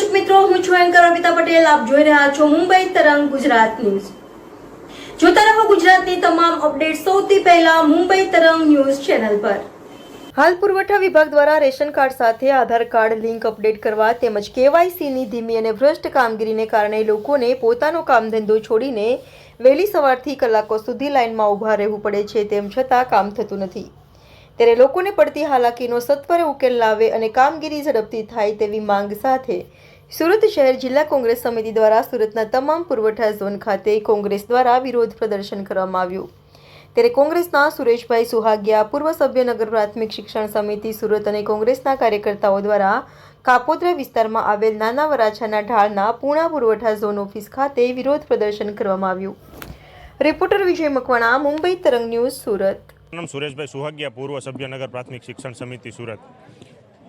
મિત્રો, હું છું એન્કર અમિતા પટેલ. આપ જોઈ રહ્યા છો મુંબઈ તરંગ ગુજરાત ન્યૂઝ. જોતા રહો ગુજરાતની તમામ અપડેટ સૌથી પહેલા મુંબઈ તરંગ ન્યૂઝ ચેનલ પર. હાલ પુરવઠા વિભાગ દ્વારા રેશન કાર્ડ સાથે આધાર કાર્ડ લિંક અપડેટ કરવા તેમજ કેવાયસીની ધીમી અને ભ્રષ્ટ કામગીરીને કારણે લોકોને પોતાનો કામધંધો છોડીને વહેલી સવારથી કલાકો સુધી લાઇનમાં ઊભા રહેવું પડે છે તેમ છતાં કામ થતું નથી. ત્યારે લોકોને પડતી હાલાકીનો સત્વરે ઉકેલ લાવે અને કામગીરી ઝડપથી થાય તેવી માંગ સાથે સુરત શહેર જિલ્લા કોંગ્રેસ સમિતિ દ્વારા સુરતના તમામ પુરવઠા ઝોન ખાતે કોંગ્રેસ દ્વારા વિરોધ પ્રદર્શન કરવામાં આવ્યું. ત્યારે કોંગ્રેસના સુરેશભાઈ સુહાગિયા, પૂર્વ સભ્ય નગર પ્રાથમિક શિક્ષણ સમિતિ સુરત અને કોંગ્રેસના કાર્યકર્તાઓ દ્વારા કાપોદ્રા વિસ્તારમાં આવેલ નાના વરાછાના ઢાળના પૂર્ણા પુરવઠા ઝોન ઓફિસ ખાતે વિરોધ પ્રદર્શન કરવામાં આવ્યું. રિપોર્ટર વિજય મકવાણા, મુંબઈ તરંગ ન્યૂઝ સુરત. નામ સુરેશભાઈ સુહાગિયા, પૂર્વ સભ્યનગર પ્રાથમિક શિક્ષણ સમિતિ સુરત.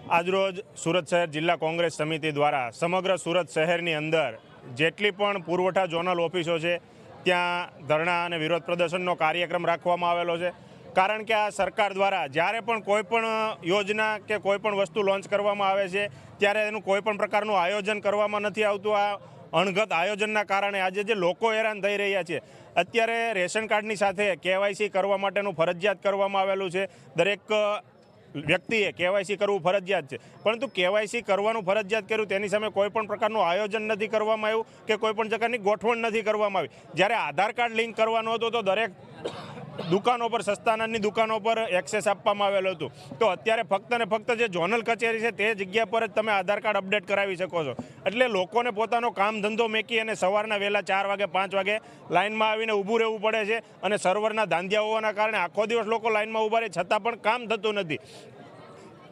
આજરોજ સુરત શહેર જિલ્લા કોંગ્રેસ સમિતિ દ્વારા સમગ્ર સુરત શહેરની અંદર જેટલી પણ પુરવઠા ઝોનલ ઓફિસો છે, ત્યાં ધરણા અને વિરોધ પ્રદર્શનનો કાર્યક્રમ રાખવામાં આવેલો છે. કારણ કે આ સરકાર દ્વારા જ્યારે પણ કોઈ પણ યોજના કે કોઈપણ વસ્તુ લોન્ચ કરવામાં આવે છે, ત્યારે એનું કોઈપણ પ્રકારનું આયોજન કરવામાં નથી આવતું. આ અણગત આયોજનના કારણે આજે જે લોકો હેરાન થઈ રહ્યા છે, અત્યારે રેશન કાર્ડની સાથે કેવાયસી કરવા માટેનું ફરજિયાત કરવામાં આવેલું છે. દરેક વ્યક્તિએ કેવાયસી કરવું ફરજિયાત છે. પરંતુ કેવાયસી કરવાનું ફરજિયાત કર્યું તેની સામે કોઈ પણ પ્રકારનું આયોજન નથી કરવામાં આવ્યું કે કોઈપણ પ્રકારની ગોઠવણ નથી કરવામાં આવી. જ્યારે આધાર કાર્ડ લિંક કરવાનો હતો તો દરેક દુકાનો પર સસ્તાનાની દુકાનો પર એક્સેસ આપવામાં આવેલું હતું. તો અત્યારે ફક્ત ને ફક્ત જે ઝોનલ કચેરી છે, તે જગ્યા પર જ તમે આધાર કાર્ડ અપડેટ કરાવી શકો છો. એટલે લોકોને પોતાનો કામ ધંધો મેકી અને સવારના વહેલા ચાર વાગે, પાંચ વાગે લાઇનમાં આવીને ઊભું રહેવું પડે છે અને સર્વરના ધાંધિયા હોવાના કારણે આખો દિવસ લોકો લાઇનમાં ઊભા રહે, છતાં પણ કામ થતું નથી.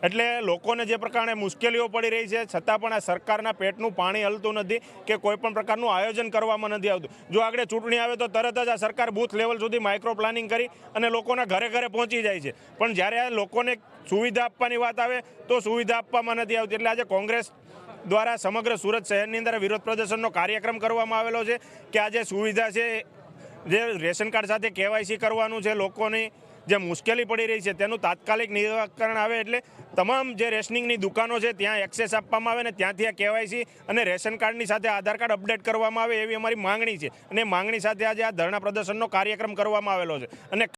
એટલે લોકોને જે પ્રકારે મુશ્કેલીઓ પડી રહી છે, છતાં પણ આ સરકારના પેટનું પાણી હલતું નથી કે કોઈપણ પ્રકારનું આયોજન કરવામાં નથી આવતું. જો આગળ ચૂંટણી આવે તો તરત જ આ સરકાર બૂથ લેવલ સુધી માઇક્રો પ્લાનિંગ કરી અને લોકોના ઘરે ઘરે પહોંચી જાય છે. પણ જ્યારે આ લોકોને સુવિધા આપવાની વાત આવે તો સુવિધા આપવામાં નથી આવતી. એટલે આજે કોંગ્રેસ દ્વારા સમગ્ર સુરત શહેરની અંદર વિરોધ પ્રદર્શનનો કાર્યક્રમ કરવામાં આવેલો છે કે આ જે સુવિધા છે, જે રેશન કાર્ડ સાથે કેવાયસી કરવાનું છે લોકોની. જે મુશ્કેલી પડી રહી છે, તેનું તાત્કાલિક નિરાકરણ આવે એટલે તમામ જે રેશનિંગની દુકાનો છે, ત્યાં એક્સેસ આપવામાં આવે ને ત્યાંથી આ કેવાયસી અને રેશન કાર્ડની સાથે આધાર કાર્ડ અપડેટ કરવામાં આવે એવી અમારી માંગણી છે. અને માંગણી સાથે આજે આ ધરણા પ્રદર્શનનો કાર્યક્રમ કરવામાં આવેલો છે. અને